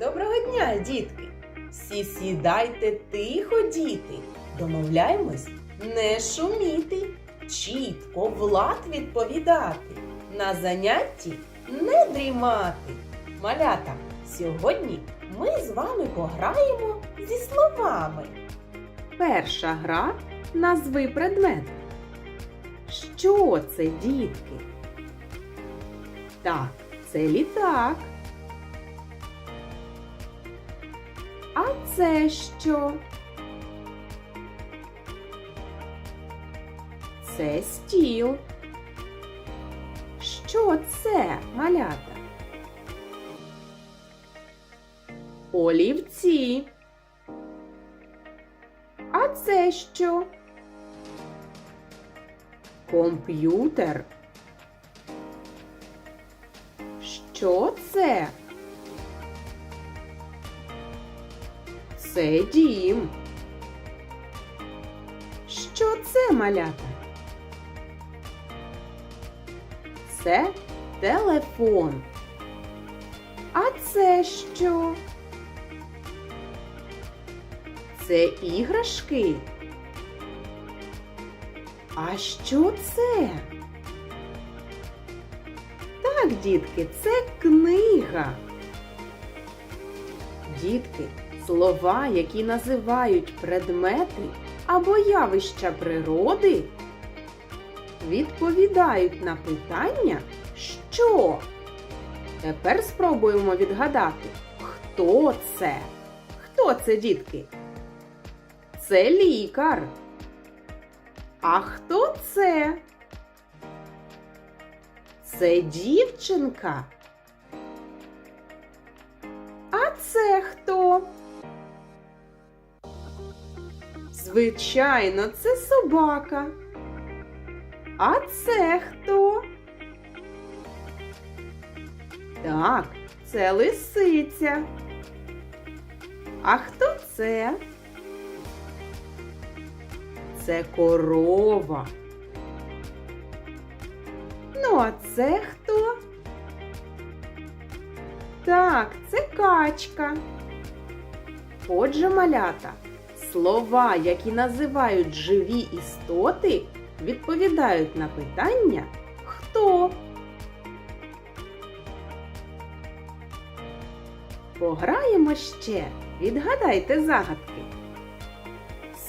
Доброго дня, дітки! Всі сідайте тихо, діти. Домовляємось не шуміти, чітко влад відповідати, на занятті не дрімати. Малята, сьогодні ми з вами пограємо зі словами. Перша гра назви предмет. Що це, дітки? Так, це літак. Це що? Це стіл. Що це, малята? Олівці. А це що? Комп'ютер. Що це? Це дім. Що це, малята? Це телефон. А це що? Це іграшки. А що це? Так, дітки, це книга. Дітки, слова, які називають предмети або явища природи, відповідають на питання що. Тепер спробуємо відгадати, хто це? Хто це, дітки? Це лікар. А хто це? Це дівчинка. Звичайно, це собака. А це хто? Так, це лисиця. А хто це? Це корова. Ну, а це хто? Так, це качка. Отже, малята, слова, які називають живі істоти, відповідають на питання хто. Пограємо ще, відгадайте загадки.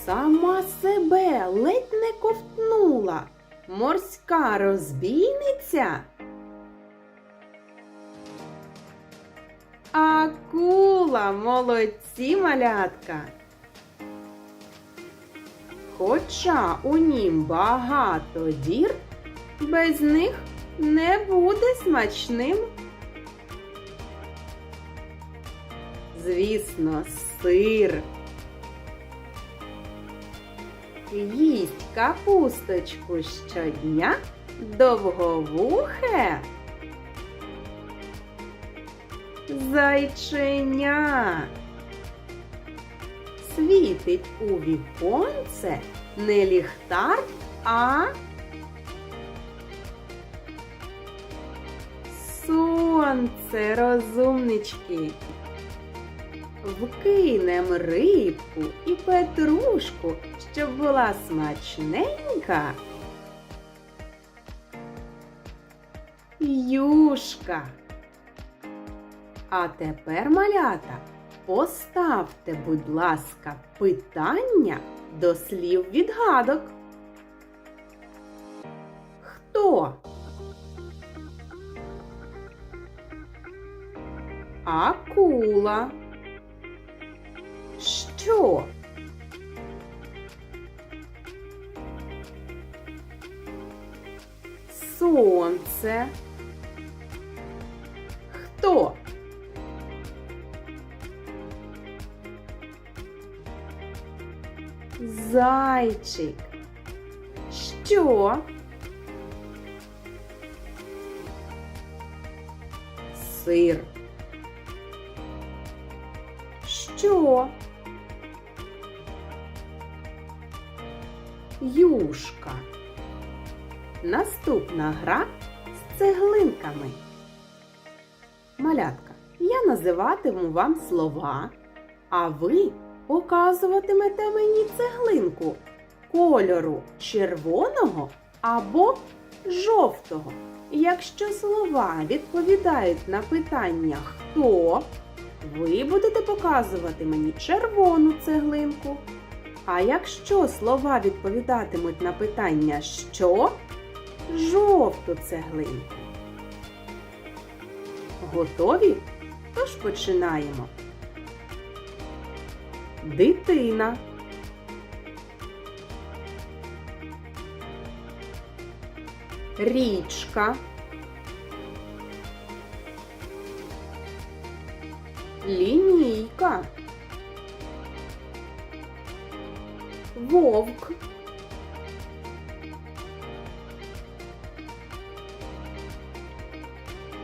Сама себе ледь не ковтнула. Морська розбійниця. Акула, молодці малятка. Хоча у нім багато дір, без них не буде смачним. Звісно, сир. Їсть капусточку щодня довговухе. Зайченя. Світить у віконце не ліхтар, а сонце, розумнички. Вкинем рибку і петрушку, щоб була смачненька. Юшка. А тепер, малята, поставте, будь ласка, питання до слів відгадок. Хто? Акула. Що? Сонце. Хто? Зайчик. Що? Сир. Що? Юшка. Наступна гра з цеглинками. Малятка, Я називатиму вам слова, а ви показуватимете мені цеглинку кольору червоного або жовтого. Якщо слова відповідають на питання хто, ви будете показувати мені червону цеглинку. А якщо слова відповідатимуть на питання що, жовту цеглинку. Готові? Тож починаємо. Дитина. Річка. Лінійка. Вовк.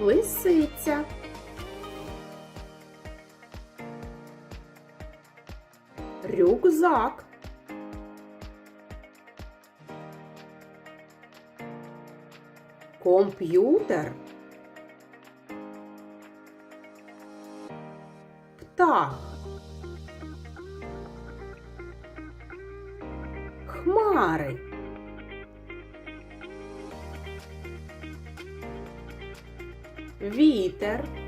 Лисиця. Рюкзак. Комп'ютер. Птах. Хмари. Вітер.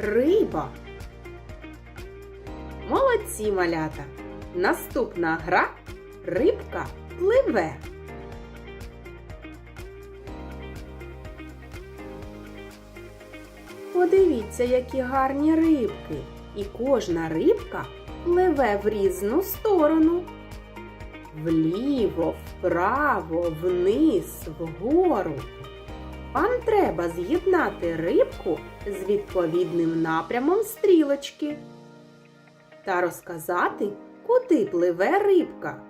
Риба. Молодці малята. Наступна гра Рибка пливе. Подивіться, які гарні рибки. І кожна рибка пливе в різну сторону. Вліво, вправо, вниз, вгору. Вам треба з'єднати рибку з відповідним напрямом стрілочки та розказати, куди пливе рибка.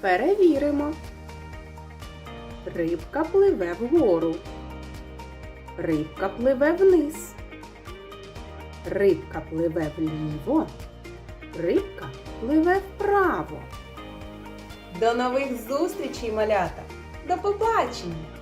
Перевіримо. Рибка пливе вгору. Рибка пливе вниз. Рибка пливе вліво. Рибка пливе вправо. До нових зустрічей, малята! До побачення!